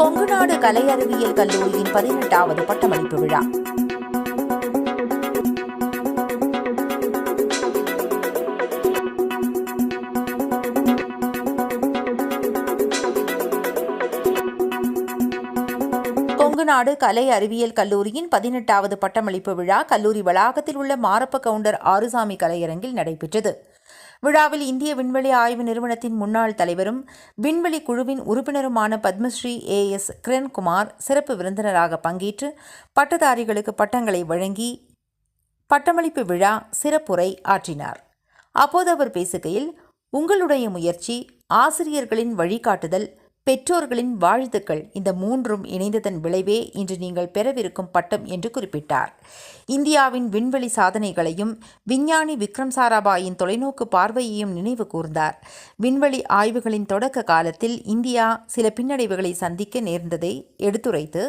கொங்குநாடு கலை அறிவியல் கல்லூரியின் பதினெட்டாவது பட்டமளிப்பு விழா. கொங்குநாடு கலை அறிவியல் கல்லூரியின் பதினெட்டாவது பட்டமளிப்பு விழா கல்லூரி வளாகத்தில் உள்ள மாரப்ப கவுண்டர் ஆறுசாமி கலையரங்கில் நடைபெற்றது. விழாவில் இந்திய விண்வெளி ஆய்வு நிறுவனத்தின் முன்னாள் தலைவரும் விண்வெளி குழுவின் உறுப்பினருமான பத்மஸ்ரீ ஏ எஸ் கிரண்குமார் சிறப்பு விருந்தினராக பங்கேற்று பட்டதாரிகளுக்கு பட்டங்களை வழங்கி பட்டமளிப்பு விழா சிறப்புரை ஆற்றினார். அப்போது அவர் பேசுகையில் உங்களுடைய முயற்சி ஆசிரியர்களின் வழிகாட்டுதல் பெற்றோர்களின் வாழ்த்துக்கள். இந்த மூன்றும் இணைந்ததன் விளைவே இன்று நீங்கள் பெறவிருக்கும் பட்டம் என்று குறிப்பிட்டார். இந்தியாவின் விண்வெளி சாதனைகளையும் விஞ்ஞானி விக்ரம் சாராபாயின் தொலைநோக்கு பார்வையையும் நினைவு கூர்ந்தார். விண்வெளி ஆய்வுகளின் தொடக்க காலத்தில் இந்தியா சில பின்னடைவுகளை சந்திக்க நேர்ந்ததை எடுத்துரைத்து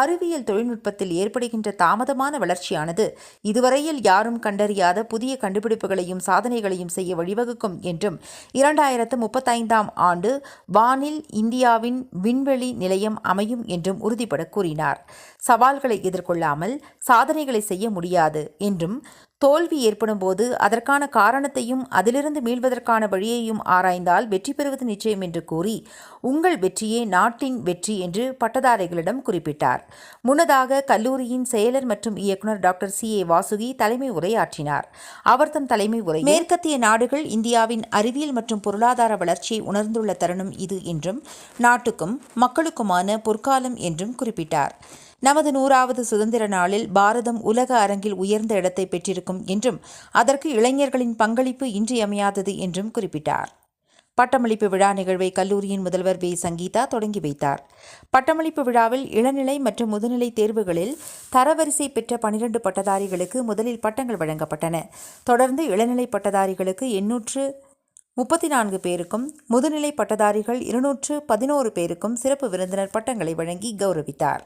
அறிவியல் தொழில்நுட்பத்தில் ஏற்படுகின்ற தாமதமான வளர்ச்சியானது இதுவரையில் யாரும் கண்டறியாத புதிய கண்டுபிடிப்புகளையும் சாதனைகளையும் செய்ய வழிவகுக்கும் என்றும் இரண்டாயிரத்து முப்பத்தைந்தாம் ஆண்டு வானில் இந்தியாவின் விண்வெளி நிலையம் அமையும் என்றும் உறுதிபட கூறினார். சவால்களை எதிர்கொள்ளாமல் சாதனைகளை செய்ய முடியாது என்றும் தோல்வி ஏற்படும் போது அதற்கான காரணத்தையும் அதிலிருந்து மீள்வதற்கான வழியையும் ஆராய்ந்தால் வெற்றி பெறுவது நிச்சயம் என்று கூறி உங்கள் வெற்றியே நாட்டின் வெற்றி என்று பட்டதாரிகளிடம் குறிப்பிட்டார். முன்னதாக கல்லூரியின் செயலர் மற்றும் இயக்குனர் டாக்டர் சி. ஏ. வாசுகி தலைமை உரையாற்றினார். அவர் தம் தலைமை உரை மேற்கத்திய நாடுகள் இந்தியாவின் அறிவியல் மற்றும் பொருளாதார வளர்ச்சியை உணர்ந்துள்ள தருணம் இது என்றும் நாட்டுக்கும் மக்களுக்குமான பொற்காலம் என்றும் குறிப்பிட்டார். நமது நூறாவது சுதந்திர நாளில் பாரதம் உலக அரங்கில் உயர்ந்த இடத்தை பெற்றிருக்கும் என்றும் அதற்கு இளைஞர்களின் பங்களிப்பு இன்றியமையாதது என்றும் குறிப்பிட்டார். பட்டமளிப்பு விழா நிகழ்வை கல்லூரியின் முதல்வர் வே. சங்கீதா தொடங்கி வைத்தார். பட்டமளிப்பு விழாவில் இளநிலை மற்றும் முதுநிலை தேர்வுகளில் தரவரிசை பெற்ற பனிரெண்டு பட்டதாரிகளுக்கு முதலில் பட்டங்கள் வழங்கப்பட்டன. தொடர்ந்து இளநிலை பட்டதாரிகளுக்கு எண்ணூற்று முப்பத்தி நான்கு பேருக்கும் முதுநிலை பட்டதாரிகள் இருநூற்று பதினோரு பேருக்கும் சிறப்பு விருந்தினர் பட்டங்களை வழங்கி கௌரவித்தார்.